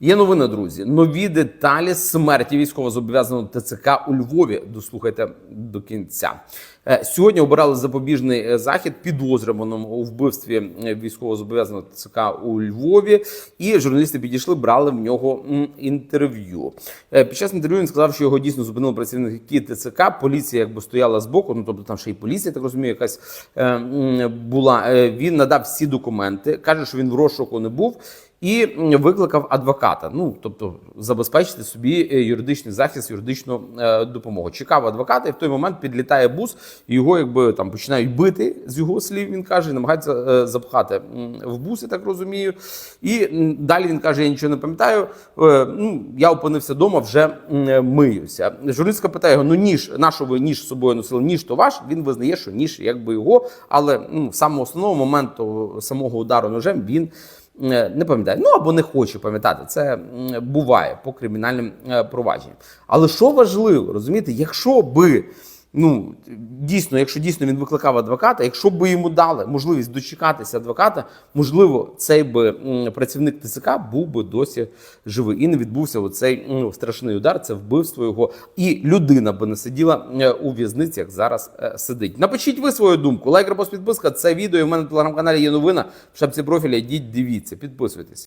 Є новина, друзі. Нові деталі смерті військовозобов'язаного ТЦК у Львові. Дослухайте до кінця. Е, Сьогодні обирали запобіжний е, захід підозрюваному у вбивстві е, військовозобов'язаного ТЦК у Львові. І журналісти підійшли, брали в нього інтерв'ю. Під час інтерв'ю він сказав, що його дійсно зупинили працівники ТЦК. Поліція якби стояла збоку. Ну тобто там ще й поліція, так розумію, якась була. Він надав всі документи, каже, що він в розшуку не був. І викликав адвоката. Ну тобто забезпечити собі е, юридичний захист, юридичну е, допомогу. Чекав адвоката, і в той момент підлітає бус, і його якби там починають бити з його слів. Він каже, намагаються е, запхати в бус, я так розумію. І далі він каже: я нічого не пам'ятаю. Ну я опинився вдома, вже миюся. Журналістка питає його: ну ніж, на що ви ніж з собою носили? Ніж то ваш. Він визнає, що ніж якби його, але ну, самого основного моменту самого удару ножем він. Е, не пам'ятаю, ну або не хоче пам'ятати. Це буває по кримінальним е, провадженням. Але що важливо, розумієте, якщо би. Ну дійсно, якщо дійсно він викликав адвоката, якщо б йому дали можливість дочекатися адвоката, можливо, цей би працівник ТЦК був би досі живий і не відбувся оцей ну, страшний удар. Це вбивство його, і людина би не сиділа е, у в'язниці, як зараз е, сидить. Напишіть ви свою думку. Лайк, репост, підписка. Це відео. і в мене на телеграм-каналі є новина. В шапці профіля йдіть, дивіться, підписуйтесь.